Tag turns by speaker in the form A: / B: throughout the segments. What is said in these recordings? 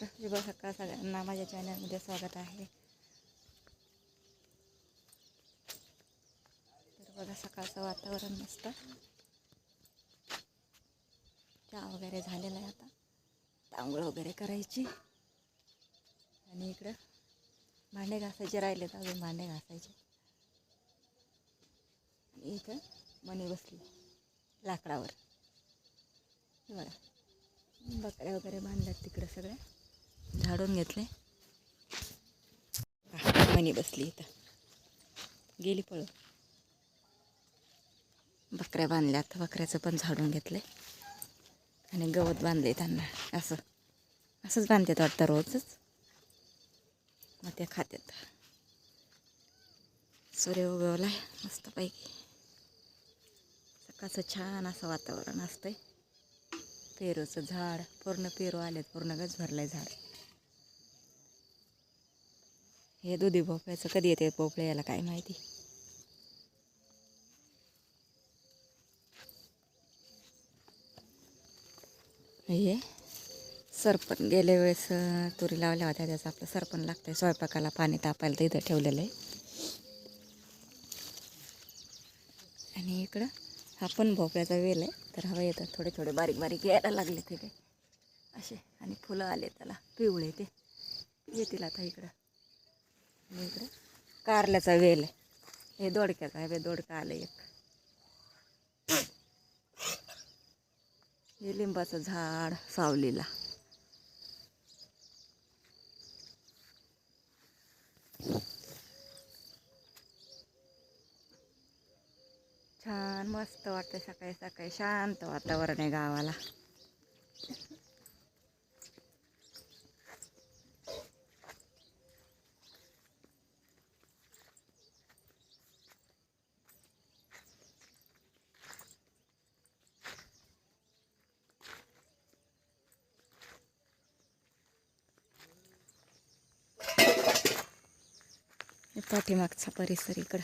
A: तर शुभ सकाळ सगळ्यांना माझ्या चॅनलमध्ये स्वागत आहे. तर बघा सकाळचं वातावरण मस्त. चहा वगैरे झालेला आहे आता. तांगूळ वगैरे करायची. आणि इकडं भांडे घासायचे राहिलेत अजून भांडे घासायचे. आणि इथं मणी बसली लाकडावर. हे बघा बकऱ्या वगैरे बांधल्यात तिकडं सगळ्या. झाडून घेतले. मनी बसली इथं. गेली पळून. बकऱ्या बांधल्यात बकऱ्याचं पण झाडून घेतले. आणि गवत बांधले त्यांना असं. असंच बांधतात वाटतं रोजच. मग ते खात्यात. सूर्य उगवलाय मस्तपैकी. सकाळचं छान असं वातावरण असतंय. पेरूचं झाड पूर्ण पेरू आलेत पूर्ण गच भरलंय झाड. हे दुधी भोपळ्याचं कधी येते भोपळ्या याला काय माहिती? हे सरपण गेल्या वेळेस तुरी लावल्या होत्या त्याचं आपलं सरपण लागतंय. स्वयंपाकाला पाणी तापायला तर इथं ठेवलेलं आहे. आणि इकडं हा पण भोपळ्याचा वेल आहे. तर हवा येतात थोडे थोडे बारीक बारीक यायला लागले ते काही असे. आणि फुलं आले त्याला पिवळे ते. येतील आता इकडं. इकडे. कारल्याचा वेल आहे. हे दोडक्याचा आहे हे दोडका आलं एक. हे लिंबाचं झाड सावलीला. छान मस्त वाटतं सकाळी सकाळी शांत वातावरण आहे गावाला. पाठीमागचा परिसर इकडं.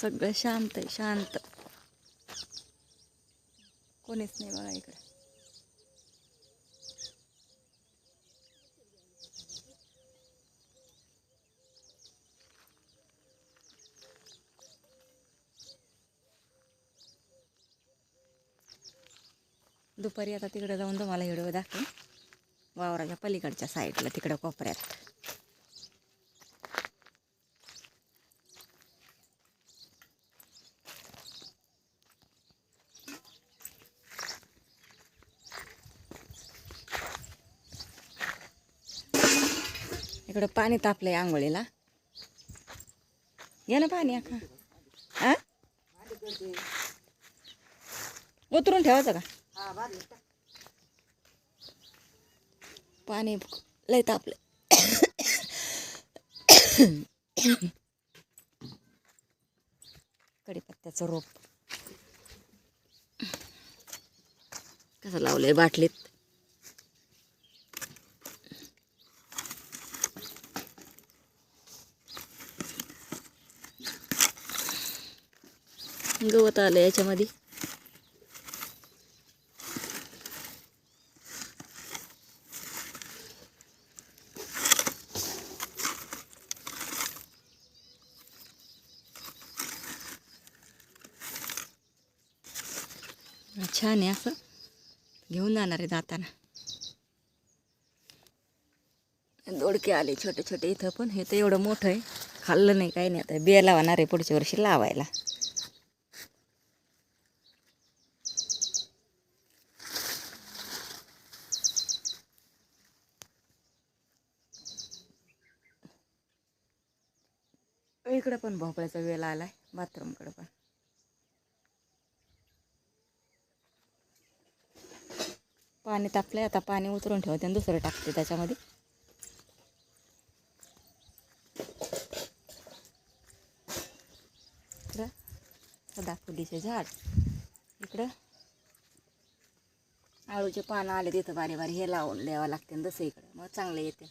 A: सगळं शांत आहे शांत. कोणीच नाही बघा इकडं. दुपारी आता तिकडे जाऊन तुम्हाला व्हिडिओ दाखवेन. वावराच्या पलीकडच्या साईडला तिकडं कोपऱ्यात. इकडं पाणी तापलंय आंघोळीला. घे ना पाणी अखा हा उतरून ठेवायचं का? पाणी लय तापलं कडीपत्त्याचं रोप. कसं लावलंय बाटलीत? गवत आलं याच्यामध्ये. छान आहे असं. घेऊन जाणार आहे जाताना. दोडके आले छोटे छोटे इथं पण. हे तर एवढं मोठं आहे. खाल्लं नाही काही नाही. आता बिया लावणार आहे पुढच्या वर्षी लावायला. इकडं पण भोपळ्याचा वेल आहे बाथरूमकडं पण. पाणी तापलंय आता पाणी उतरून ठेवते आणि दुसरं टाकते त्याच्यामध्ये. इकडं सदाफुलीचे झाड इकडं आळूचे पानं आले तिथं बारी बारी हे लावून द्यावं लागते जसं इकडं. मग चांगले येते.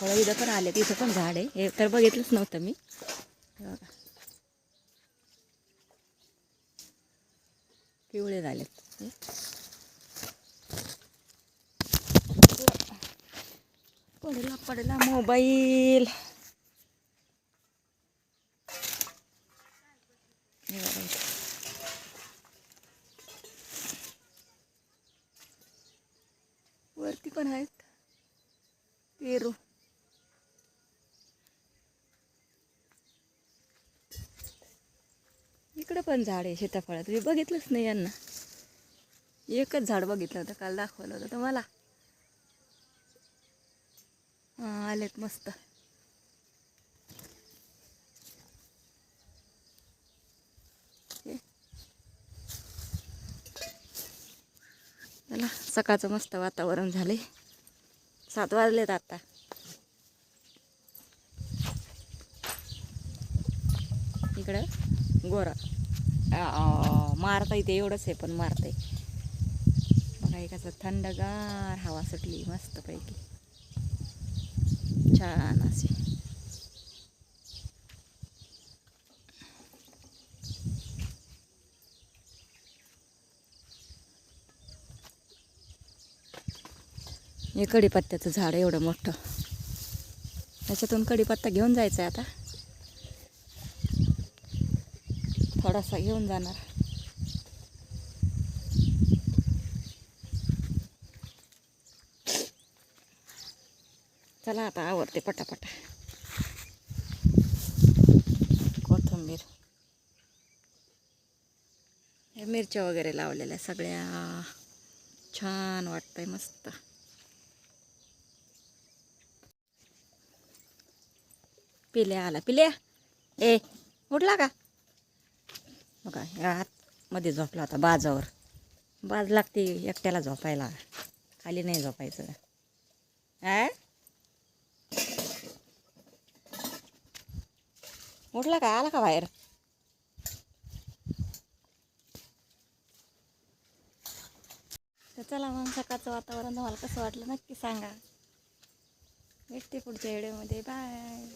A: फळं इथं पण आले तिथं पण झाड आहे. हे तर बघितलंच नव्हतं मी. बघा पिवळे झालेत. पडला पडला मोबाईल. वरती पण आहेत. पेरू. इकडं पण झाड आहे सीताफळाचं मी बघितलंच नाही यांना. एकच झाड बघितलं होतं काल दाखवलं होतं. तुम्हाला आलेत मस्त. चला सकाळचं मस्त वातावरण झाले सात वाजलेत आता. इकडं गोरा. मारता इथे एवढंच आहे पण मारते बघा एक असं थंडगार हवा सुटली मस्तपैकी. छान असे हे कढीपत्त्याचं झाड एवढं मोठं. त्याच्यातून कढीपत्ता घेऊन जायचा आहे आता. थोडासा घेऊन जाणार. चला आता आवडते पटापटा. कोथिंबीर. हे मिरच्या वगैरे लावलेल्या सगळ्या. छान वाटतंय मस्त. पिल्या आला. पिल्या. ए उठला का? बघा या आतमध्ये झोपला होता बाजावर. बाज लागते एकट्याला झोपायला. खाली नाही झोपायचं. आ? उठला का? आला का बाहेर? तर चला मग सकाळचं वातावरण तुम्हाला कसं वाटलं नक्की सांगा. भेटते पुढच्या व्हिडिओमध्ये. बाय.